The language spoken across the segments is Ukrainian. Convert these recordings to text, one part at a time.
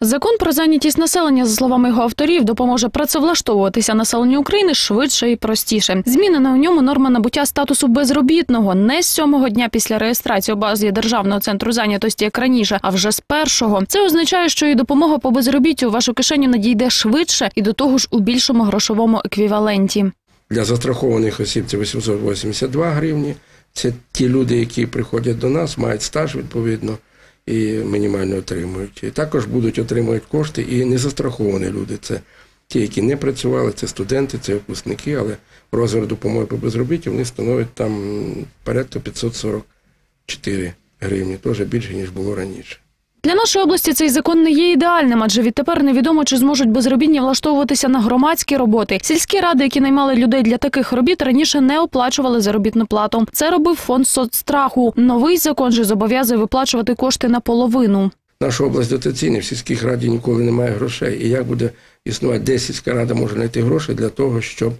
Закон про зайнятість населення, за словами його авторів, допоможе працевлаштовуватися населенню України швидше і простіше. Змінена у ньому норма набуття статусу безробітного не з сьомого дня після реєстрації у базі державного центру зайнятості, як раніше, а вже з першого. Це означає, що і допомога по безробіттю у вашу кишеню надійде швидше і до того ж у більшому грошовому еквіваленті. Для застрахованих осіб це 882 гривні. Це ті люди, які приходять до нас, мають стаж відповідно і мінімально отримують. І також будуть отримувати кошти і незастраховані люди. Це ті, які не працювали, це студенти, це випускники, але розмір допомоги по безробіттю вони становить там порядка 544 гривні, теж більше, ніж було раніше. Для нашої області цей закон не є ідеальним, адже відтепер невідомо, чи зможуть безробітні влаштовуватися на громадські роботи. Сільські ради, які наймали людей для таких робіт, раніше не оплачували заробітну плату. Це робив фонд соцстраху. Новий закон же зобов'язує виплачувати кошти наполовину. Наша область дотаційна, в сільських раді ніколи немає грошей. І як буде існувати, де сільська рада може знайти гроші для того, щоб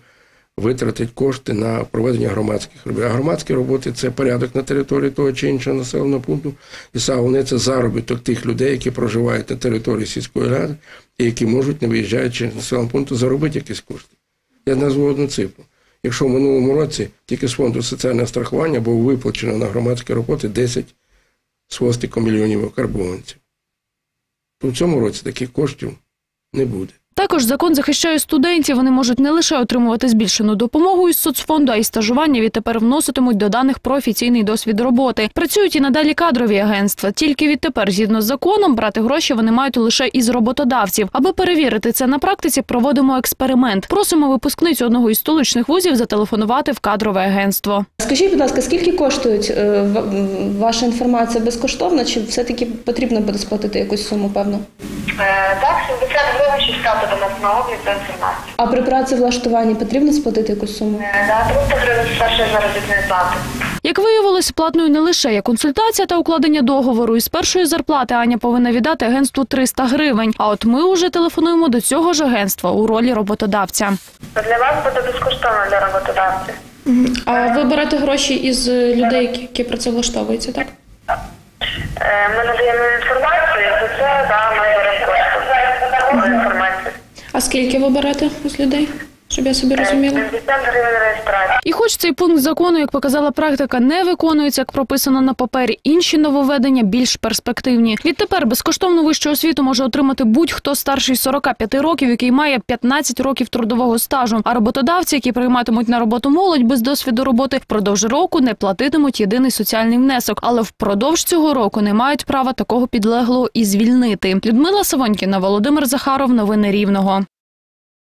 витратити кошти на проведення громадських робіт. А громадські роботи це порядок на території того чи іншого населеного пункту. І саме це заробіток тих людей, які проживають на території сільської ради і які можуть, не виїжджаючи з населеного пункту, заробити якісь кошти. Я назву одну цифру. Якщо в минулому році тільки з фонду соціального страхування було виплачено на громадські роботи 10 з мільйонів карбованців, то в цьому році таких коштів не буде. Також закон захищає студентів. Вони можуть не лише отримувати збільшену допомогу із соцфонду, а й стажування відтепер вноситимуть до даних про офіційний досвід роботи. Працюють і надалі кадрові агентства. Тільки відтепер, згідно з законом, брати гроші вони мають лише із роботодавців. Аби перевірити це на практиці, проводимо експеримент. Просимо випускницю одного із столичних вузів зателефонувати в кадрове агентство. Скажіть, будь ласка, скільки коштують е, ваша інформація безкоштовна, чи все-таки потрібно буде сплатити якусь суму, певно? Е, Так, 70 гривень чи стати до нас на облік до інформації. А при працевлаштуванні потрібно сплатити якусь суму? Е, Да, 300 гривень з першої заробітної плати. Як виявилось, платною не лише є консультація та укладення договору. Із першої зарплати Аня повинна віддати агентству 300 гривень. А от ми уже телефонуємо до цього ж агентства у ролі роботодавця. Для вас буде безкоштовно для роботодавців. А ви берете гроші із людей, які працевлаштовуються, так? Е, Ми надаємо інформацію, за це да, ми беремо кошти. за інформацію. А скільки ви берете з людей, щоб я собі розуміла? 70 гривень реєстрації. І хоч цей пункт закону, як показала практика, не виконується, як прописано на папері, інші нововведення більш перспективні. Відтепер безкоштовну вищу освіту може отримати будь-хто старший 45 років, який має 15 років трудового стажу. А роботодавці, які прийматимуть на роботу молодь без досвіду роботи, впродовж року не платитимуть єдиний соціальний внесок, але впродовж цього року не мають права такого підлеглого і звільнити. Людмила Савонькіна, Володимир Захаров. Новини Рівного.